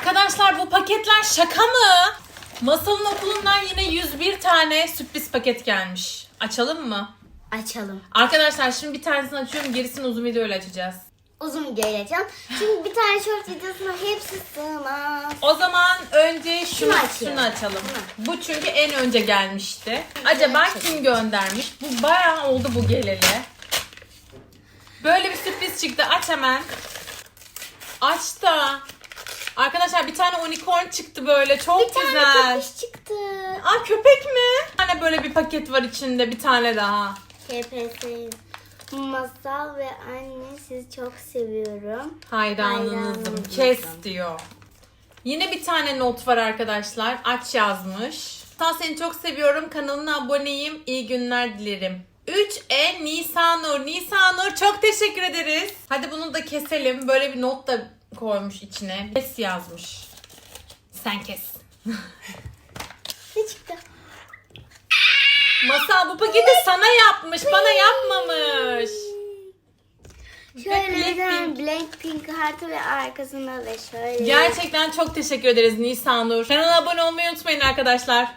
Arkadaşlar bu paketler şaka mı? Masalın okulundan yine 101 tane sürpriz paket gelmiş. Açalım mı? Açalım. Arkadaşlar şimdi bir tanesini açıyorum gerisini uzun videoyla açacağız. Uzun video yapacağım. Çünkü bir tane short videosuna hepsi sığmaz. O zaman önce şunu, Şunu açalım. Şunu. Bu çünkü en önce gelmişti. Acaba açalım. kim göndermiş? Bu bayağı oldu bu geleli. Böyle bir sürpriz çıktı. Aç hemen. Aç da. Arkadaşlar bir tane unicorn çıktı böyle. Çok Bir tane güzel. köpüş çıktı. Aa köpek mi? Bir tane böyle bir paket var içinde. Bir tane daha. KPS. Masal ve anne sizi çok seviyorum. Hayranınızım. Hayranınızım. Kes diyor. Yine bir tane not var arkadaşlar. Aç yazmış. Sağ seni çok seviyorum. Kanalına aboneyim. İyi günler dilerim. 3E Nisanur. Nisanur çok teşekkür ederiz. Hadi bunu da keselim. Böyle bir not da koymuş içine. Kes yazmış. Sen kes. Ne çıktı? Masal bu paketi sana yapmış. Bana yapmamış. Şöyle Blackpink. Blackpink kartı ve arkasında da şöyle. Gerçekten çok teşekkür ederiz Nisanur. Kanala abone olmayı unutmayın arkadaşlar.